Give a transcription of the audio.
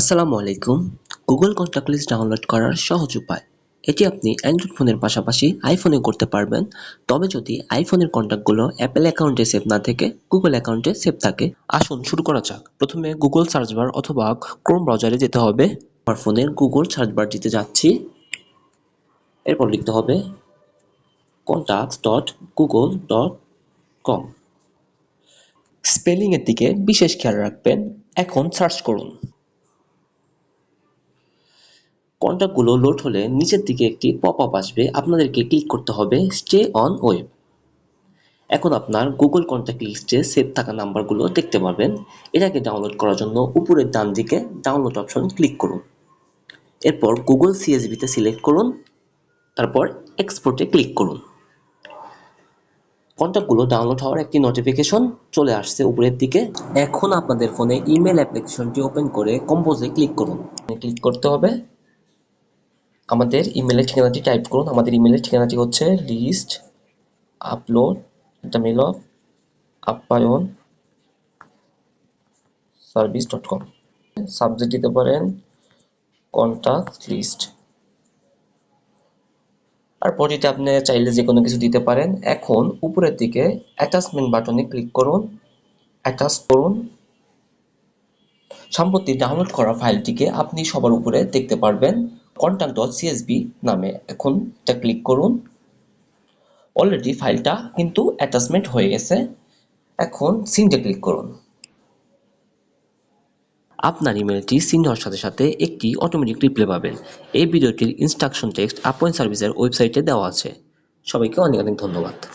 আসসালামু আলাইকুম। Google contact list download করার সহজ উপায়। এটি আপনি অ্যান্ড্রয়েড ফোনের পাশাপাশি আইফোনে করতে পারবেন। তবে যদি আইফোনের কন্ট্যাক্টগুলো অ্যাপেল অ্যাকাউন্টে সেভ না থেকে গুগল অ্যাকাউন্টে সেভ থাকে, আসুন শুরু করা যাক। প্রথমে গুগল সার্চ বার অথবা ক্রোম ব্রাউজারে যেতে হবে। আমার ফোনের গুগল সার্চ বার দিতে যাচ্ছি। এরপর লিখতে হবে contacts dot Google dot com স্পেলিংয়ের দিকে বিশেষ খেয়াল রাখবেন। এখন সার্চ করুন। কন্ট্যাক্টগুলো লোড হলে নিচের দিকে একটি পপ আপ আসবে। আপনাদেরকে ক্লিক করতে হবে স্টে অন ওয়েব এখন আপনার গুগল কন্ট্যাক্ট লিস্টে সেভ থাকা নাম্বারগুলো দেখতে পারবেন। এটাকে ডাউনলোড করার জন্য উপরের ডান দিকে ডাউনলোড অপশন ক্লিক করুন। এরপর গুগল সিএসবিতে সিলেক্ট করুন। তারপর এক্সপোর্টে ক্লিক করুন। কন্ট্যাক্টগুলো ডাউনলোড হওয়ার একটি নোটিফিকেশন চলে আসছে উপরের দিকে। এখন আপনাদের ফোনে ইমেল অ্যাপ্লিকেশনটি ওপেন করে কম্পোজে ক্লিক করুন। ক্লিক করতে হবে। আমাদের ইমেলের ঠিকানাটি টাইপ করুন। আমাদের ইমেলের ঠিকানাটি হচ্ছে list upload the mail of Appayan service dot com subject দিতে পারেন কন্ট্যাক্ট লিস্ট আর পরটিতে আপনি চাইলে যে কোনো কিছু দিতে পারেন, এখন উপরের দিকে অ্যাটাচমেন্ট বাটনে ক্লিক করুন। অ্যাটাচ করুন। সম্প্রতি ডাউনলোড করা ফাইলটিকে আপনি সবার উপরে দেখতে পারবেন। কন্ট্যাক্ট ডট সিএসবি নামে এখন এটা ক্লিক করুন। অলরেডি ফাইলটা কিন্তু অ্যাটাচমেন্ট হয়ে গেছে। এখন সিনটে ক্লিক করুন। আপনার ইমেলটি সিন হওয়ার সাথে সাথে একটি অটোমেটিক রিপ্লে পাবেন। এই ভিডিওটির ইনস্ট্রাকশন টেক্সট আপওয়েন সার্ভিসের ওয়েবসাইটে দেওয়া আছে। সবাইকে অনেক অনেক ধন্যবাদ।